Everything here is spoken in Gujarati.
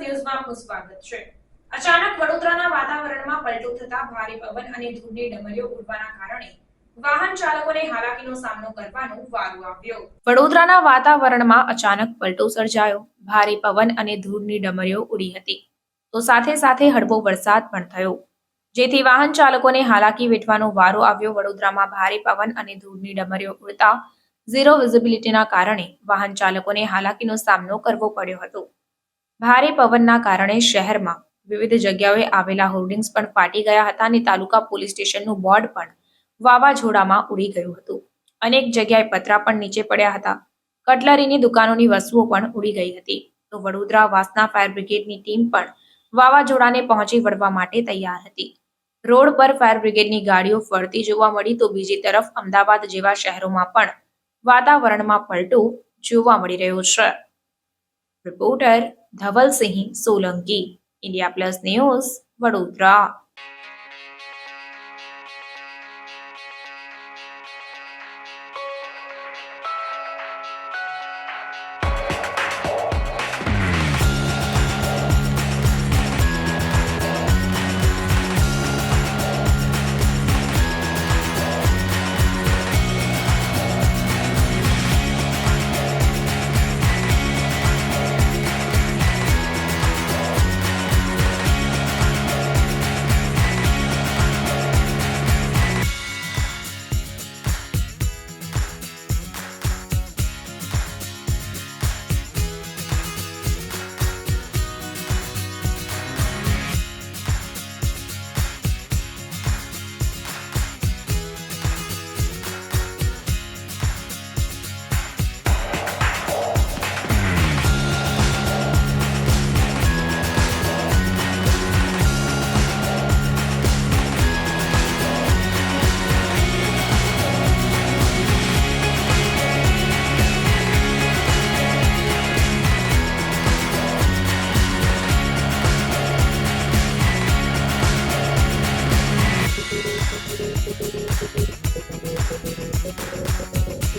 ન્યૂઝમાં આપનું સ્વાગત છે. અચાનક વડોદરાના વાતાવરણમાં પલટો થતા ભારે પવન અને ધૂળની ડમરીઓ ઉડવાના કારણે વડોદરાના વાતાવરણમાં અચાનક પલટો સર્જાયો. ભારે પવન અને ધૂળની ડમરીઓ ઉડી હતી. તો સાથે સાથે હળવો વરસાદ પણ થયો. જેથી વાહન ચાલકોને હાલાકી વેઠવાનો વારો આવ્યો. વડોદરામાં ભારે પવન અને ધૂળની ડમરીઓ ઉડતા ઝીરો વિઝિબિલિટીના કારણે વાહન ચાલકોને હાલાકીનો સામનો કરવો પડ્યો હતો. ભારે પવનના કારણે શહેરમાં વિવિધ જગ્યાઓએ આવેલા હોર્ડિંગ્સ પણ ફાટી ગયા હતા અને તાલુકા પોલીસ સ્ટેશનનું બોર્ડ પણ વાવાઝોડામાં ઉડી ગયું હતું. અનેક જગ્યાએ પતરા પણ નીચે પડ્યા હતા. કટલરીની દુકાનોની વસ્તુઓ પણ ઉડી ગઈ હતી. તો વડોદરા વાસના ફાયર બ્રિગેડની ટીમ પણ વાવાઝોડાને પહોંચી વળવા માટે તૈયાર હતી. રોડ પર ફાયર બ્રિગેડની ગાડીઓ ફરતી જોવા મળી તો બીજી તરફ અમદાવાદ જેવા શહેરોમાં પણ વાતાવરણમાં પલટો જોવા મળી રહ્યો છે. Reporter Dhavalsinh Solanki India plus news Vadodara